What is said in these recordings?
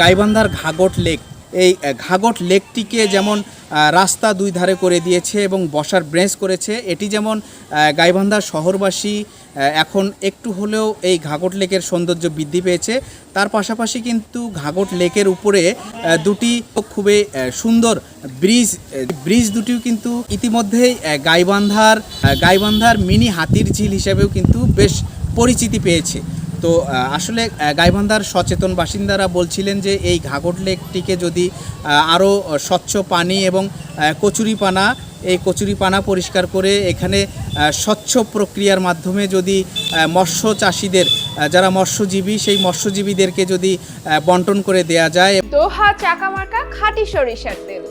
গাইবান্ধার ঘাগট লেক। এই ঘাগট লেকটিকে যেমন রাস্তা দুই ধারে করে দিয়েছে এবং বসার ব্রেঞ্চ করেছে, এটি যেমন গাইবান্ধার শহরবাসী এখন একটু হলেও এই ঘাগট লেকের সৌন্দর্য বৃদ্ধি পেয়েছে। তার পাশাপাশি কিন্তু ঘাগট লেকের উপরে দুটি খুবই সুন্দর ব্রিজ ব্রিজ দুটিও কিন্তু ইতিমধ্যেই গাইবান্ধার গাইবান্ধার মিনি হাতির ঝিল হিসেবেও কিন্তু বেশ পরিচিতি পেয়েছে। তো আসলে গাইবান্ধার সচেতন বাসিন্দারা বলছিলেন যে এই ঘাগট লেকটিকে যদি আরও স্বচ্ছ পানি এবং কচুরিপানা, এই কচুরিপানা পরিষ্কার করে এখানে স্বচ্ছ প্রক্রিয়ার মাধ্যমে যদি মৎস্য চাষিদের যারা মৎস্যজীবী, সেই মৎস্যজীবীদেরকে যদি বন্টন করে দেয়া যায়। দোহা চাকামার্কা খাঁটি সরিষার তেল।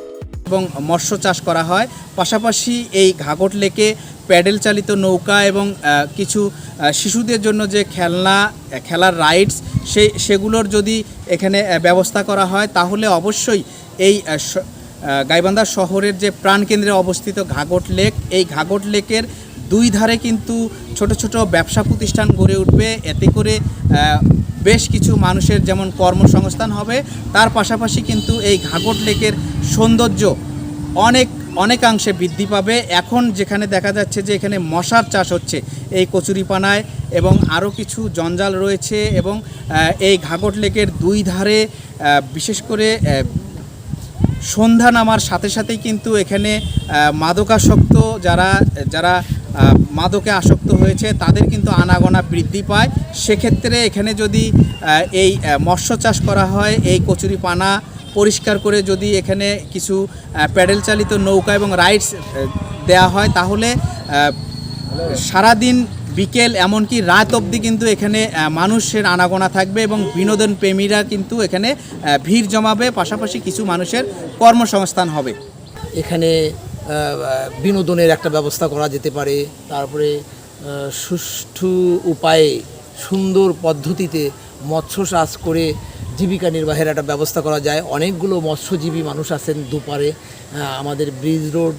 এবং মৎস্য চাষ করা হয়। পাশাপাশি এই ঘাগট লেকে প্যাডেল চালিত নৌকা এবং কিছু শিশুদের জন্য যে খেলনা খেলার রাইডস সেই সেগুলোর যদি এখানে ব্যবস্থা করা হয়, তাহলে অবশ্যই এই গাইবান্ধা শহরের যে প্রাণকেন্দ্রে অবস্থিত ঘাগট লেক, এই ঘাগট লেকের দুই ধারে কিন্তু ছোট ছোট ব্যবসা প্রতিষ্ঠান গড়ে উঠবে। এতে করে বেশ কিছু মানুষের যেমন কর্মসংস্থান হবে, তার পাশাপাশি কিন্তু এই ঘাগট লেকের সৌন্দর্য অনেক, অনেকাংশে বৃদ্ধি পাবে। এখন যেখানে দেখা যাচ্ছে যে এখানে মশার চাষ হচ্ছে এই কচুরিপানায় এবং আরও কিছু জঞ্জাল রয়েছে এবং এই ঘাগট লেকের দুই ধারে বিশেষ করে সন্ধ্যা নামার সাথে সাথেই কিন্তু এখানে মাদকাসক্ত যারা যারা মাদকে আসক্ত হয়েছে, তাদের কিন্তু আনাগোনা বৃদ্ধি পায়। সেক্ষেত্রে এখানে যদি এই মৎস্য চাষ করা হয়, এই কচুরি পানা পরিষ্কার করে যদি এখানে কিছু প্যাডেল চালিত নৌকা এবং রাইডস দেয়া হয়, তাহলে সারাদিন বিকেল এমনকি রাত অবধি কিন্তু এখানে মানুষের আনাগোনা থাকবে এবং বিনোদন প্রেমীরা কিন্তু এখানে ভিড় জমাবে, পাশাপাশি কিছু মানুষের কর্মসংস্থান হবে। এখানে বিনোদনের একটা ব্যবস্থা করা যেতে পারে। তারপরে সুষ্ঠু উপায়ে, সুন্দর পদ্ধতিতে মৎস্য চাষ করে জীবিকা নির্বাহের একটা ব্যবস্থা করা যায়। অনেকগুলো মৎস্যজীবী মানুষ আছেন দুপারে। আমাদের ব্রিজ রোড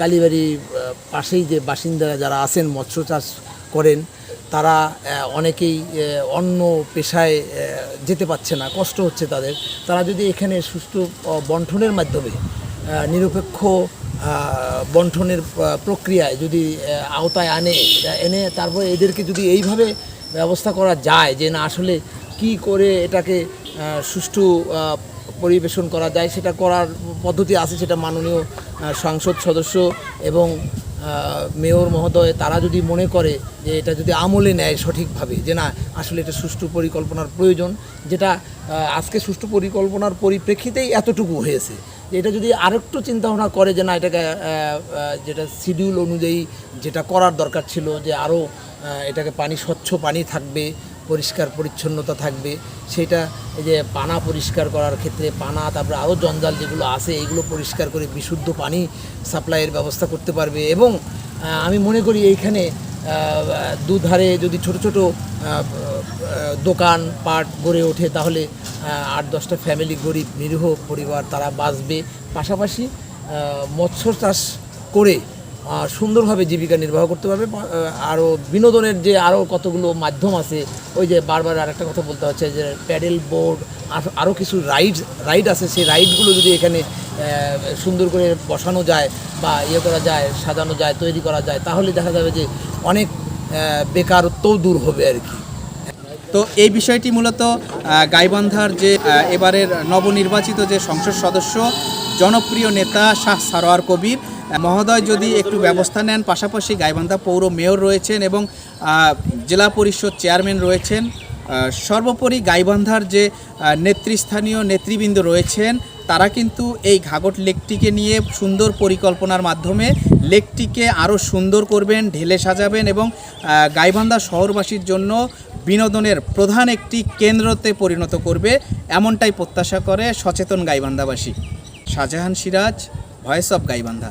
কালীবাড়ি পাশেই যে বাসিন্দারা যারা আছেন, মৎস্য চাষ করেন, তারা অনেকেই অন্য পেশায় যেতে পারছে না, কষ্ট হচ্ছে তাদের। তারা যদি এখানে সুষ্ঠু বন্টনের মাধ্যমে নিরপেক্ষ বন্টনের প্রক্রিয়ায় যদি আওতায় আনে এনে তারপর এদেরকে যদি এইভাবে ব্যবস্থা করা যায় যে না, আসলে কি করে এটাকে সুষ্ঠু পরিবেশন করা যায়, সেটা করার পদ্ধতি আছে, সেটা মাননীয় সংসদ সদস্য এবং মেয়র মহোদয়, তারা যদি মনে করে যে এটা যদি আমলে নেয় সঠিকভাবে, যে না, আসলে এটা সুষ্ঠু পরিকল্পনার প্রয়োজন, যেটা আজকে সুষ্ঠু পরিকল্পনার পরিপ্রেক্ষিতেই এতটুকু হয়েছে। এটা যদি আরেকটু চিন্তাভাবনা করে যে না, এটাকে যেটা শিডিউল অনুযায়ী যেটা করার দরকার ছিল যে আরও এটাকে পানি, স্বচ্ছ পানি থাকবে, পরিষ্কার পরিচ্ছন্নতা থাকবে, সেটা এই যে পানা পরিষ্কার করার ক্ষেত্রে, পানা, তারপরে আরও জঞ্জাল যেগুলো আছে, এইগুলো পরিষ্কার করে বিশুদ্ধ পানি সাপ্লাইয়ের ব্যবস্থা করতে পারবে এবং আমি মনে করি এইখানে দুধারে যদি ছোট ছোট দোকান, পাট গড়ে ওঠে, তাহলে আট দশটা ফ্যামিলি গরিব, নিরীহ পরিবার তারা বাঁচবে। পাশাপাশি মৎস্য চাষ করে সুন্দরভাবে জীবিকা নির্বাহ করতে পারবে। আরও বিনোদনের যে আরও কতগুলো মাধ্যম আছে, ওই যে বারবার আরেকটা কথা বলতে হচ্ছে যে প্যাডেল বোর্ড আরও কিছু রাইড রাইড আছে। সেই রাইডগুলো যদি এখানে সুন্দর করে বসানো যায় বা ইয়ে করা যায়, সাজানো যায়, তৈরি করা যায়, তাহলে দেখা যাবে যে অনেক বেকারত্বও দূর হবে আর কি। তো এই বিষয়টি মূলত গাইবান্ধার যে এবারের নবনির্বাচিত যে সংসদ সদস্য, জনপ্রিয় নেতা শাহ সারোয়ার কবির মহোদয় যদি একটু ব্যবস্থা নেন, পাশাপাশি গাইবান্ধা পৌর মেয়র রয়েছেন এবং জেলা পরিষদ চেয়ারম্যান রয়েছেন সর্বোপরি গাইবান্ধার যে নেতৃস্থানীয় নেতৃবৃন্দ রয়েছেন, তারা কিন্তু এই ঘাগট লেকটিকে নিয়ে সুন্দর পরিকল্পনার মাধ্যমে লেকটিকে আরও সুন্দর করবেন, ঢেলে সাজাবেন এবং গাইবান্ধা শহরবাসীর জন্য বিনোদনের প্রধান একটি কেন্দ্রতে পরিণত করবে এমনটাই প্রত্যাশা করে সচেতন গাইবান্ধাবাসী। Shahjahan Siraj voice of Gaibandha